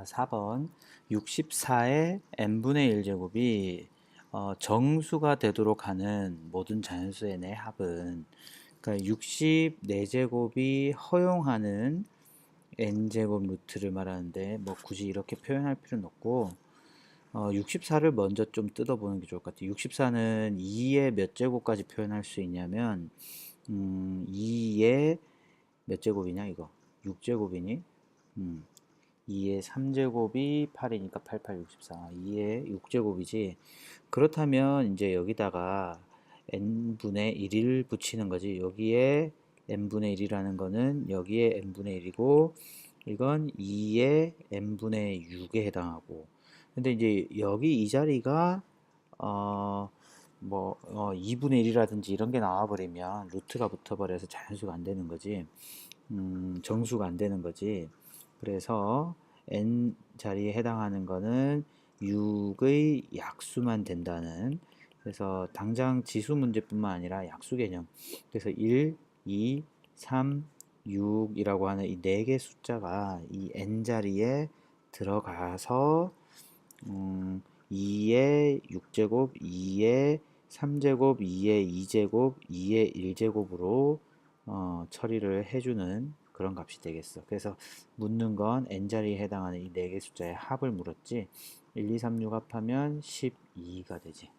자, 4번. 64의 n분의 1제곱이 어, 정수가 되도록 하는 모든 자연수의 내 합은 그러니까 64제곱이 허용하는 n제곱 루트를 말하는데 뭐 굳이 이렇게 표현할 필요는 없고 어, 64를 먼저 좀 뜯어보는 게 좋을 것 같아요. 64는 2의 몇 제곱까지 표현할 수 있냐면 음, 2의 몇 제곱이냐 이거? 6제곱이니? 음, 2의 3제곱이 8이니까 88, 64 2의 6제곱이지. 그렇다면 이제 여기다가 n분의 1을 붙이는 거지. 여기에 n분의 1이라는 거는 여기에 n분의 1이고 이건 2의 n분의 6에 해당하고. 근데 이제 여기 이 자리가 어, 뭐 어, 2분의 1이라든지 이런 게 나와버리면 루트가 붙어버려서 자연수가 안 되는 거지. 음, 정수가 안 되는 거지 그래서 n 자리에 해당하는 거는 6의 약수만 된다는 그래서 당장 지수 문제뿐만 아니라 약수 개념. 그래서 1, 2, 3, 6이라고 하는 이 네 개 숫자가 이 n 자리에 들어가서 음, 2의 6제곱, 2의 3제곱, 2의 2제곱, 2의 1제곱으로 어, 처리를 해주는 그런 값이 되겠어. 그래서 묻는 건 n자리에 해당하는 이 네 개 숫자의 합을 물었지. 1, 2, 3, 6 합하면 12가 되지.